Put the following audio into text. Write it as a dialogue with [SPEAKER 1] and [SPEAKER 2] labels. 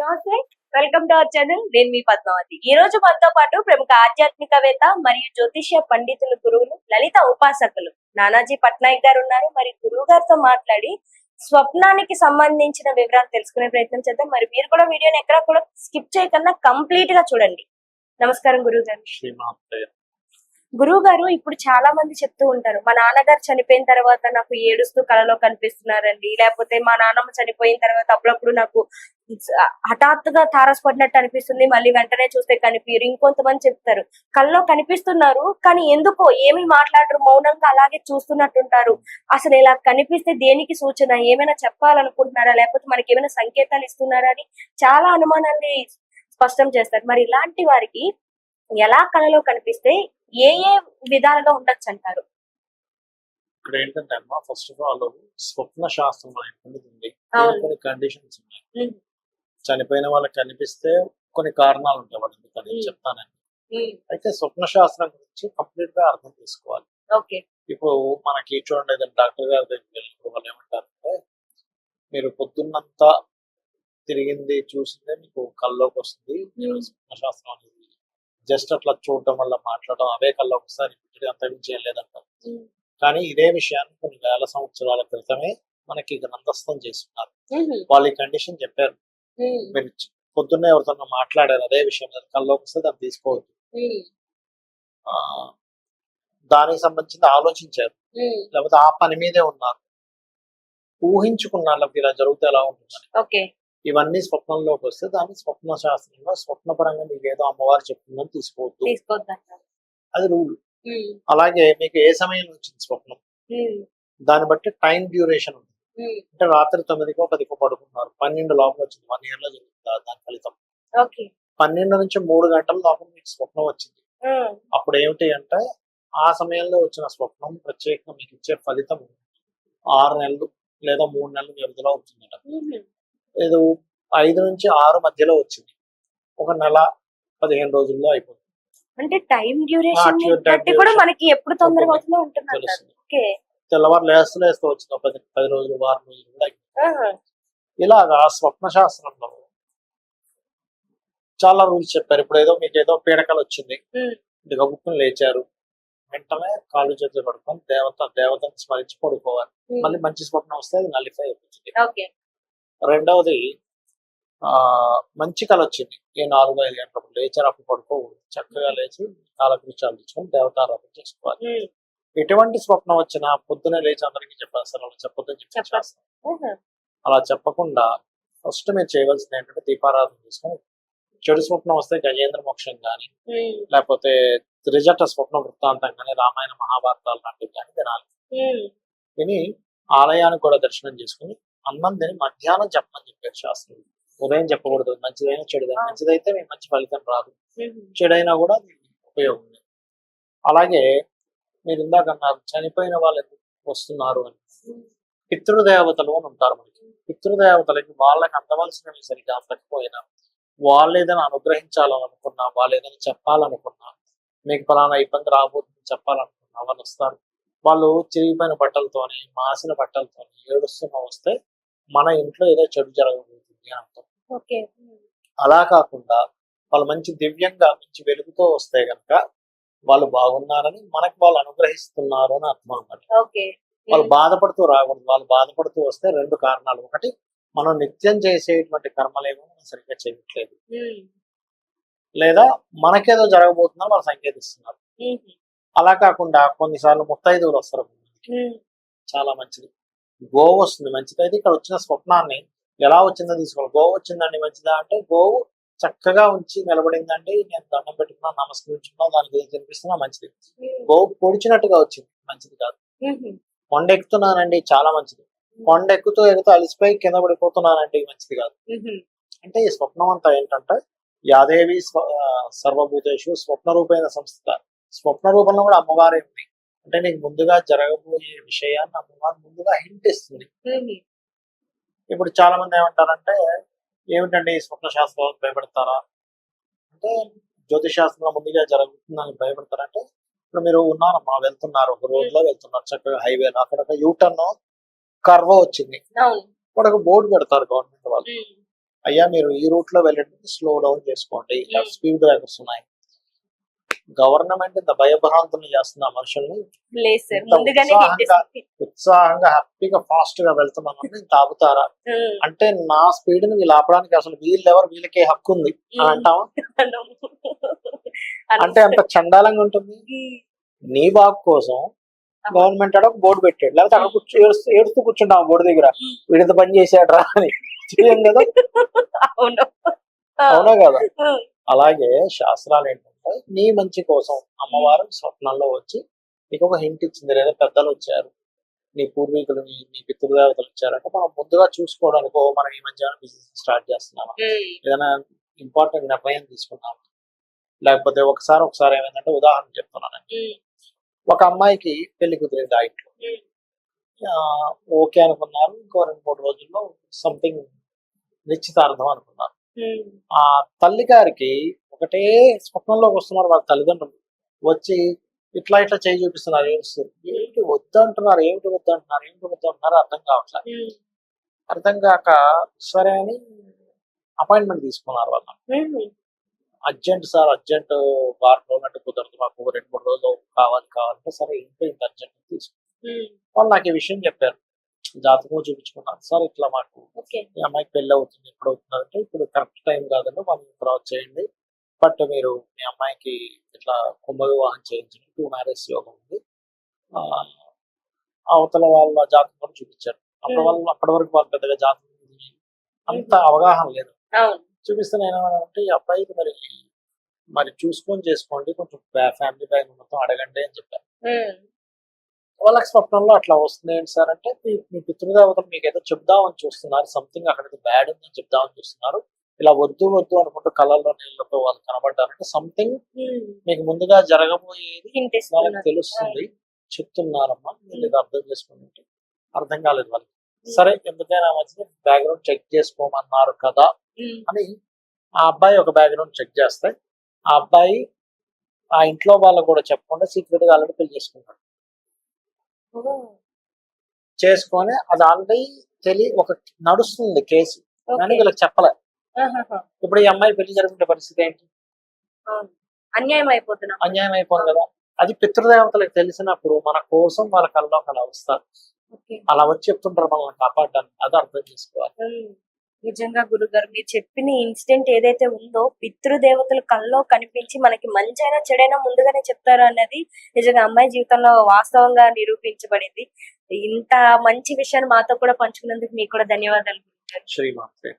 [SPEAKER 1] నమస్తే welcome to our channel. నేను మీ పద్మావతి. ఈ రోజు మనతో పాటు ప్రముఖ ఆధ్యాత్మికవేత్త మరియు జ్యోతిష్య పండితులు గురువులు లలిత ఉపాసకులు నానాజీ పట్నాయక్ గారు ఉన్నారు. మరి గురువు గారితో మాట్లాడి స్వప్నానికి సంబంధించిన వివరాలు తెలుసుకునే ప్రయత్నం చేద్దాం. మరి మీరు కూడా వీడియోని ఎక్కడ కూడా స్కిప్ చేయకుండా కంప్లీట్గా చూడండి. నమస్కారం గురువు గారు. గురువు గారు ఇప్పుడు చాలా మంది చెప్తూ ఉంటారు మా నాన్నగారు చనిపోయిన తర్వాత నాకు ఏడుస్తూ కళలో కనిపిస్తున్నారండి. లేకపోతే మా నాన్నమ్మ చనిపోయిన తర్వాత అప్పుడప్పుడు నాకు హఠాత్తుగా తారసపడినట్టు అనిపిస్తుంది. మళ్ళీ వెంటనే చూస్తే కనిపించరు ఇంకొంతమంది చెప్తారు కళ్ళలో కనిపిస్తున్నారు కానీ ఎందుకో ఏమి మాట్లాడరు మౌనంగా అలాగే చూస్తున్నట్టుంటారు. అసలు ఇలా కనిపిస్తే దేనికి సూచన? ఏమైనా చెప్పాలనుకుంటున్నారా? లేకపోతే మనకి ఏమైనా సంకేతాలు ఇస్తున్నారా? అని చాలా అనుమానాన్ని స్పష్టం చేస్తారు. మరి ఇలాంటి వారికి ఎలా కళలో కనిపిస్తే ఏ ఏ విధాలుగా ఉండొచ్చు అంటారు
[SPEAKER 2] ఇక్కడ ఏంటంటే అమ్మా ఫస్ట్ ఆఫ్ ఆల్ స్వప్న శాస్త్రం ఉంది. కొన్ని కండిషన్స్ ఉన్నాయి. చనిపోయిన వాళ్ళకి కనిపిస్తే కొన్ని కారణాలు ఉంటాయి వాటి ఎందుకని. చెప్తానండి. అయితే స్వప్న శాస్త్రం గురించి కంప్లీట్గా అర్థం చేసుకోవాలి. ఇప్పుడు మనకి చూడండి ఏదైనా డాక్టర్ గారి దగ్గరికి వెళ్ళినప్పుడు వాళ్ళు ఏమంటారంటే మీరు పొద్దున్నంతా తిరిగింది చూసిందే మీకు కల్లోకి వస్తుంది. స్వప్న శాస్త్రం అనేది జస్ట్ అట్లా చూడటం వల్ల మాట్లాడడం అవే కల్లోకి వస్తాయి రిపీటెడ్ అంత లేదంటారు కానీ ఇదే విషయాన్ని కొన్ని వేల సంవత్సరాల క్రితమే మనకి గ్రంథస్థం చేస్తున్నారు. వాళ్ళు ఈ కండిషన్ చెప్పారు. మీరు పొద్దున్నే ఎవరితో మాట్లాడారు అదే విషయం మీద వస్తే దాన్ని తీసుకోవద్దు. ఆ, దానికి సంబంధించి ఆలోచించారు. లేకపోతే ఆ పని మీదే ఉన్నారు. ఊహించుకున్నారు ఇలా జరిగితే ఎలా ఉంటుందని
[SPEAKER 1] ఓకే.
[SPEAKER 2] ఇవన్నీ స్వప్నంలోకి వస్తే దాన్ని స్వప్న శాస్త్రంలో స్వప్నపరంగా మీకు ఏదో అమ్మవారు చెప్తుందని తీసుకోవద్దు. అది రూల్. అలాగే మీకు ఏ సమయంలో వచ్చింది స్వప్నం? దాన్ని బట్టి టైం డ్యూరేషన్ ఉంది అంటే రాత్రి తొమ్మిదికో పదికో పడుకున్నారు. పన్నెండు లోపల వచ్చింది. వన్ ఇయర్లో జరుగుతుంది దాని ఫలితం. పన్నెండు నుంచి మూడు గంటల లోపల మీకు స్వప్నం వచ్చింది. అప్పుడు ఏమిటి అంటే ఆ సమయంలో వచ్చిన స్వప్నం ప్రత్యేకంగా మీకు ఇచ్చే ఫలితం ఆరు నెలలు లేదా మూడు నెలల వ్యవధిలో అవుతుందట ఏదో ఐదు నుంచి ఆరు మధ్యలో వచ్చింది. ఒక నెల పదిహేను రోజుల్లో అయిపోతుంది.
[SPEAKER 1] అంటే టైం డ్యూరేషన్ బట్టి కూడా. మనకి ఎప్పుడు తొందరగా అవుతుందో ఓకే.
[SPEAKER 2] తెల్లవారు లేస్తూ లేస్తూ వచ్చింది. పది పది రోజులు వారం రోజులు కూడా. ఇలాగా స్వప్న శాస్త్రంలో చాలా రూల్స్ చెప్పారు. ఇప్పుడు ఏదో మీకు ఏదో పీడకలు వచ్చింది. దిగబుక్కుని లేచారు. వెంటనే కాళ్ళు చేతులు పడుకొని దేవత దేవతను స్మరించి పడుకోవాలి. మళ్ళీ మంచి స్వప్నం వస్తే అది నల్లిఫై అయిపోతుంది
[SPEAKER 1] ఓకే.
[SPEAKER 2] రెండవది ఆ మంచి కళ వచ్చింది ఏ నాలుగు ఐదు గంటలకు లేచారు అప్పుడు పడుకోకూడదు. చక్కగా లేచి కాలకృత్యాలు తెచ్చుకొని దేవతారాధన చేసుకోవాలి. ఎటువంటి స్వప్నం వచ్చినా పొద్దునే లేచి అందరికీ చెప్పేస్తారు అలా చెప్పొద్దని చెప్పి
[SPEAKER 1] చెప్పరు.
[SPEAKER 2] చేస్తారు. అలా చెప్పకుండా ఫస్ట్ మీరు చేయవలసింది ఏంటంటే దీపారాధన చేసుకొని చెడు స్వప్నం వస్తే గజేంద్ర మోక్షం కానీ లేకపోతే త్రిజట స్వప్న వృత్తాంతం కానీ రామాయణ మహాభారతాలు లాంటివి కానీ తినాలి విని ఆలయానికి కూడా దర్శనం చేసుకుని అన్నం తిని మధ్యాహ్నం చెప్పమని చెప్పారు శాస్త్రం. ఉదయం చెప్పకూడదు. మంచిదైనా చెడుదైనా. మంచిదైతే మీకు మంచి ఫలితం రాదు. చెడైనా కూడా ఉపయోగం ఉంది అలాగే మీరు ఇందాక అన్నారు చనిపోయిన వాళ్ళు ఎందుకు వస్తున్నారు అని. పితృదేవతలు అని ఉంటారు మనకి. పితృదేవతలకి వాళ్ళకి అందవలసినవి సరిగ్గా అందకపోయినా వాళ్ళు ఏదైనా అనుగ్రహించాలనుకున్నా వాళ్ళు ఏదైనా చెప్పాలనుకున్నా మీకు ఫలానా ఇబ్బంది రాబోతుంది చెప్పాలనుకున్నా వాళ్ళు వస్తారు. వాళ్ళు చిరిగిపోయిన బట్టలతోని మాసిన బట్టలతోని ఏడుస్తున్నా వస్తే మన ఇంట్లో ఏదో చెడు జరగబోతుంది అని అలా కాకుండా వాళ్ళు మంచి దివ్యంగా మంచి వెలుగుతో వస్తే గనక వాళ్ళు బాగున్నారని మనకి వాళ్ళు అనుగ్రహిస్తున్నారు అని అర్థం అన్నమాట.
[SPEAKER 1] ఓకే.
[SPEAKER 2] వాళ్ళు బాధపడుతూ రాకూడదు. వాళ్ళు బాధపడుతూ వస్తే రెండు కారణాలు. ఒకటి మనం నిత్యం చేసేటువంటి కర్మలేమో మనం సరిగ్గా చేయట్లేదు. లేదా మనకేదో జరగబోతుందని వాళ్ళు సంకేతిస్తున్నారు. అలా కాకుండా కొన్నిసార్లు ముత్తైదువులు వస్తారు. చాలా మంచిది. గోవు వస్తుంది మంచిది. అయితే ఇక్కడ వచ్చిన స్వప్నాన్ని ఎలా వచ్చిందో తీసుకోవాలి. గోవు వచ్చిందండి మంచిదా అంటే గోవు చక్కగా ఉంచి నిలబడిందండి నేను దండం పెట్టుకున్నా నమస్కరించుకున్నా దానికి ఏం తినిపిస్తున్నా మంచిది. గోవు పొడిచినట్టుగా వచ్చింది. మంచిది కాదు. కొండ ఎక్కుతున్నానండి చాలా మంచిది. కొండ ఎక్కుతూ ఎక్కుతూ అలిసిపోయి కింద పడిపోతున్నానండి మంచిది కాదు. అంటే ఈ స్వప్నం అంతా ఏంటంటే యాదేవి సర్వభూతేషు స్వప్న రూపైన సంస్థ. స్వప్న రూపంలో కూడా అమ్మవారే ఉంది. అంటే నీకు ముందుగా జరగబోయే విషయాన్ని అమ్మవారు ముందుగా హింట్ ఇస్తుంది. ఇప్పుడు చాలా మంది ఏమంటారంటే ఏమిటండి స్వప్న శాస్త్రం భయపడతారా? అంటే జ్యోతిష్ శాస్త్రంలో ముందుగా జరుగుతుందని భయపడతారంటే ఇప్పుడు మీరు ఉన్నారమ్మా వెళ్తున్నారు ఒక రోడ్లో వెళ్తున్నారు చక్కగా హైవేలో అక్కడ ఒక యూటర్న్ కర్వ వచ్చింది. వాడు ఒక బోర్డు పెడతారు గవర్నమెంట్ వాళ్ళు. అయ్యా మీరు ఈ రూట్లో వెళ్ళండి స్లో డౌన్ చేసుకోండి. స్పీడ్ బ్రేకర్స్ ఉన్నాయి. గవర్నమెంట్ ఇంత భయభ్రాంతులు చేస్తుంది ఆ మనుషుల్ని. ఉత్సాహంగా- హ్యాపీగా ఫాస్ట్గా ఇంత ఆపుతారా
[SPEAKER 1] ఉమ్,
[SPEAKER 2] అంటే నా స్పీడ్ని వీళ్ళు ఆపడానికి అసలు వీళ్ళు ఎవరు వీళ్ళకే హక్కు ఉంది. అని
[SPEAKER 1] అలా-
[SPEAKER 2] అంటే అంత చండాలంగా ఉంటుంది? నీ బాగు కోసం గవర్నమెంట్ ఆడ ఒక బోర్డు పెట్టాడు. లేకపోతే అక్కడ కూర్చో ఏడుస్తూ ఏడుస్తూ కూర్చుంటాం బోర్డు దగ్గర. వీడింత పని చేశాడు రా అని. చేయం కదా?
[SPEAKER 1] అవును.
[SPEAKER 2] కదా? అలాగే శాస్త్రాలు ఏంటంటే నీ మంచి కోసం అమ్మవారు స్వప్నంలో వచ్చి నీకు ఒక హింట్ ఇచ్చింది లేదా పెద్దలు వచ్చారు. నీ పూర్వీకులు నీ పితృదేవతలు వచ్చారంటే మనం ముందుగా చూసుకోవడానికి ఓ మనం ఈ మధ్య బిజినెస్ స్టార్ట్ చేస్తున్నామా? ఏదైనా ఇంపార్టెంట్ నిర్ణయం తీసుకున్నాము? లేకపోతే ఒకసారి ఒకసారి ఏమైందంటే ఉదాహరణ చెప్తున్నానండి ఒక అమ్మాయికి పెళ్ళి కుదిరింది ఆ ఇంట్లో ఓకే అనుకున్నారు. ఇంకో రెండు మూడు రోజుల్లో సంథింగ్ నిశ్చితార్థం అనుకున్నారు. ఆ తల్లి గారికి ఒకటే స్వప్నంలోకి వస్తున్నారు వాళ్ళ తల్లిదండ్రులు. వచ్చి ఇట్లా ఇట్లా చేయి చూపిస్తున్నారు ఏమిటి వద్దంటున్నారు ఏమిటి వద్దంటున్నారు ఏమిటి వద్దంటున్నారు అర్థం కావట్లేదు అర్థం కాక సరే అని అపాయింట్మెంట్ తీసుకున్నారు వాళ్ళు. అర్జెంట్ సార్ అర్జెంట్ రోజులు అంటే కుదరదు మాకు రెండు మూడు రోజులు కావాలి కావాలంటే సరే ఇంట్లో ఇంత అర్జెంట్ తీసుకున్నారు వాళ్ళు నాకు ఈ విషయం చెప్పారు. జాతకం చూపించుకున్నారు సార్ ఇట్లా మాకు ఈ అమ్మాయికి పెళ్ళి అవుతుంది ఎప్పుడు అవుతుంది అంటే ఇప్పుడు కరెక్ట్ టైం కాదండి ఇయర్ తర్వాత చేయండి. బట్ మీరు మీ అమ్మాయికి ఇట్లా కుంభ వివాహం చేయించండి టూ మ్యారేజ్ యోగం ఉంది. ఆ, అవతల వాళ్ళ జాతకం చూపించారు. అప్పటి
[SPEAKER 1] Hmm.
[SPEAKER 2] వాళ్ళు అప్పటి వరకు వాళ్ళు పెద్దగా జాతకం అంత అవగాహన లేదు. చూపిస్తే నేను ఏమన్నానంటే ఈ అబ్బాయికి మరి మరి చూసుకొని చేసుకోండి కొంచెం ఫ్యామిలీ బ్యాగ్ మొత్తం అడగండి అని చెప్పాను
[SPEAKER 1] ఉమ్,
[SPEAKER 2] వాళ్ళకి స్వప్నంలో అట్లా వస్తుంది ఏంటి సార్ అంటే మీ మీ పితృదేవతలు మీకు ఏదో చెప్దామని చూస్తున్నారు. సంథింగ్ అక్కడ బ్యాడ్ ఉందని చెప్దామని చూస్తున్నారు. ఇలా వద్దు వద్దు అనుకుంటూ కళల్లో నీళ్ళతో వాళ్ళు కనబడ్డారంటే సంథింగ్ మీకు ముందుగా జరగబోయేది వాళ్ళకి. తెలుస్తుంది. చెప్తున్నారమ్మా. మీరు ఇది అర్థం చేసుకుని అర్థం కాలేదు వాళ్ళకి. సరే ఎందుకైనా మంచిది బ్యాక్గ్రౌండ్ చెక్ చేసుకోమన్నారు కదా
[SPEAKER 1] ఉమ్,
[SPEAKER 2] అని ఆ అబ్బాయి ఒక బ్యాక్గ్రౌండ్ చెక్ చేస్తే ఆ అబ్బాయి ఆ ఇంట్లో వాళ్ళకు కూడా చెప్పకుండా సీక్రెట్గా ఆల్రెడీ పెళ్ళి చేసుకుంటాడు చేసుకొని అది ఆల్రెడీ తెలియ ఒక నడుస్తుంది కేసు కానీ. వీళ్ళకి చెప్పలే. ఇప్పుడు ఈ అమ్మాయి పెళ్ళి జరుగుతున్న పరిస్థితి ఏంటి.
[SPEAKER 1] అన్యాయం అయిపోతున్నాం.
[SPEAKER 2] అన్యాయం అయిపోయింది కదా. అది పితృదేవతలకు తెలిసినప్పుడు మన కోసం వాళ్ళ కల్లో అలా వస్తారు. అలా వచ్చి చెప్తుంటారు మనల్ని కాపాడడానికి. అది అర్థం చేసుకోవాలి.
[SPEAKER 1] నిజంగా గురుగారు మీరు చెప్పిన ఇన్సిడెంట్ ఏదైతే ఉందో పితృదేవతలు కల్లో కనిపించి మనకి మంచైనా చెడైనా ముందుగానే చెప్తారు అన్నది నిజంగా అమ్మాయి జీవితంలో వాస్తవంగా నిరూపించబడింది. ఇంత మంచి విషయాన్ని మాతో కూడా పంచుకున్నందుకు మీకు కూడా ధన్యవాదాలు
[SPEAKER 2] శ్రీమాత్రే.